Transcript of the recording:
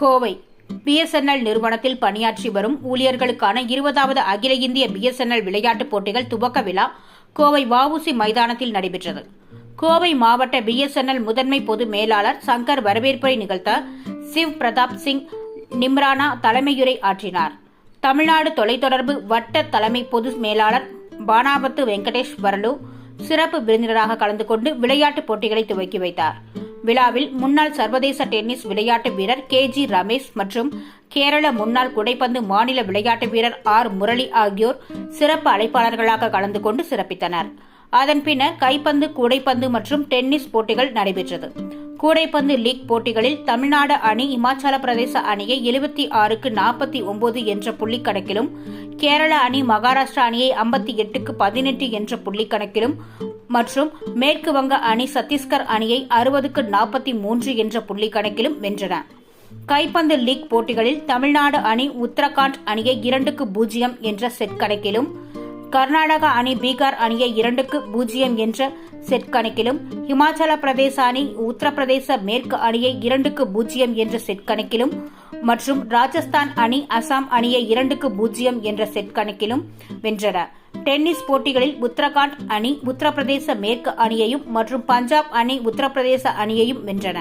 Kovai. BSNL நிறுவனத்தில் பணியாற்றி வரும் ஊழியர்களுக்கான இருபதாவது அகில இந்திய பிஎஸ்என்எல் விளையாட்டுப் போட்டிகள் துவக்க விழா கோவை வஉசி மைதானத்தில் நடைபெற்றது. கோவை மாவட்ட பிஎஸ்என்எல் முதன்மை பொது மேலாளர் சங்கர் வரவேற்புரை நிகழ்த்த சிவ் பிரதாப் சிங் நிம்ரானா தலைமையுரை ஆற்றினார். தமிழ்நாடு தொலைத்தொடர்பு வட்ட தலைமை பொது மேலாளர் பானாபத்து வெங்கடேஷ் வரலு சிறப்பு விருந்தினராக கலந்து கொண்டு விளையாட்டுப் போட்டிகளை துவக்கி வைத்தார். விழாவில் முன்னாள் சர்வதேச டென்னிஸ் விளையாட்டு வீரர் கே ஜி ரமேஷ் மற்றும் கேரள முன்னாள் குடைப்பந்து மாநில விளையாட்டு வீரர் ஆர் முரளி ஆகியோர் சிறப்பு அழைப்பாளர்களாக கலந்து கொண்டு சிறப்பித்தனர். அதன் பின்னர் கைப்பந்து கூடைப்பந்து மற்றும் டென்னிஸ் போட்டிகள் நடைபெற்றது. கூடைப்பந்து லீக் போட்டிகளில் தமிழ்நாடு அணி இமாச்சல பிரதேச அணியை எழுபத்தி ஆறுக்கு நாற்பத்தி ஒன்பது என்ற புள்ளிக் கணக்கிலும் கேரள அணி மகாராஷ்டிரா அணியை ஐம்பத்தி எட்டுக்கு பதினெட்டு என்ற புள்ளி கணக்கிலும் மற்றும் மேற்கு வங்க அணி சத்தீஸ்கர் அணியை அறுபதுக்கு நாற்பத்தி மூன்று என்ற புள்ளிக் கணக்கிலும் வென்றன. கைப்பந்து லீக் போட்டிகளில் தமிழ்நாடு அணி உத்தரகாண்ட் அணியை இரண்டுக்கு பூஜ்ஜியம் என்ற செட் கணக்கிலும் கர்நாடகா அணி பீகார் அணியை இரண்டுக்கு பூஜ்ஜியம் என்ற செட் கணக்கிலும் இமாச்சல பிரதேச அணி உத்தரப்பிரதேச மேற்கு அணியை இரண்டுக்கு பூஜ்ஜியம் என்ற செட் கணக்கிலும் மற்றும் ராஜஸ்தான் அணி அசாம் அணியை இரண்டுக்கு பூஜ்ஜியம் என்ற செட் கணக்கிலும் வென்றன. டென்னிஸ் போட்டிகளில் உத்தரகாண்ட் அணி உத்தரப்பிரதேச மேற்கு அணியையும் மற்றும் பஞ்சாப் அணி உத்தரப்பிரதேச அணியையும் வென்றன.